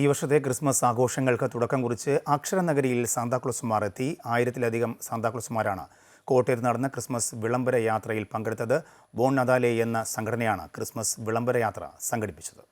ഈ വർഷത്തെ ക്രിസ്മസ് ആഘോഷങ്ങൾക്ക് തുടക്കം കുറിച്ച് അക്ഷരനഗരിയിൽ സാന്താക്ലോസുമാർ എത്തി. ആയിരത്തിലധികം സാന്താക്ലോസുമാരാണ് കോട്ടയത്ത് നടന്ന ക്രിസ്മസ് വിളംബര യാത്രയിൽ പങ്കെടുത്തത്. ബോൺ നദാലെ എന്ന സംഘടനയാണ് ക്രിസ്മസ് വിളംബര യാത്ര സംഘടിപ്പിച്ചത്.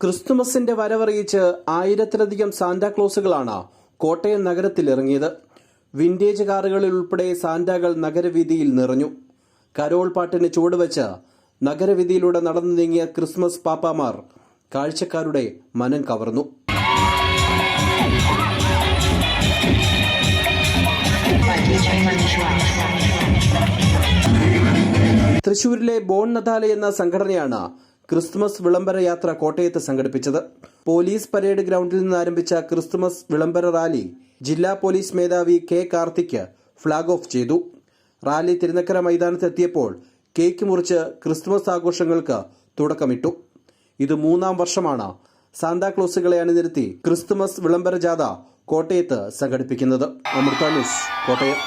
ക്രിസ്തുമസിന്റെ വരവറിയിച്ച് ആയിരത്തിലധികം സാന്താക്ലോസുകളാണ് കോട്ടയം നഗരത്തിൽ ഇറങ്ങിയത് വിന്റേജ് കാറുകളിൽ ഉൾപ്പെടെ സാന്റാകൾ നഗരവീതിയിൽ നിറഞ്ഞു. കരോൾ പാട്ടിന് ചുവടുവെച്ച് നഗരവീതിയിലൂടെ നടന്നു നീങ്ങിയ ക്രിസ്മസ് പാപ്പാമാർ കാഴ്ചക്കാരുടെ മനം കവർന്നു. തൃശൂരിലെ ബോൺ നദാല എന്ന സംഘടനയാണ് ക്രിസ്തുമസ് വിളംബര യാത്ര കോട്ടയത്ത് സംഘടിപ്പിച്ചത്. പോലീസ് പരേഡ് ഗ്രൗണ്ടിൽ നിന്ന് ആരംഭിച്ച ക്രിസ്തുമസ് വിളംബര റാലി ജില്ലാ പോലീസ് മേധാവി കെ കാർത്തിക് ഫ്ളാഗ് ഓഫ് ചെയ്തു. റാലി തിരുനക്കര മൈതാനത്തെത്തിയപ്പോൾ കേക്ക് മുറിച്ച് ക്രിസ്തുമസ് ആഘോഷങ്ങൾക്ക് തുടക്കമിട്ടു. ഇത് മൂന്നാം വർഷമാണ് സാന്താക്ലോസുകളെ അണിനിരത്തി ക്രിസ്തുമസ് വിളംബര ജാഥ കോട്ടയത്ത് സംഘടിപ്പിക്കുന്നത്. അമൃത ന്യൂസ് കോട്ടയം.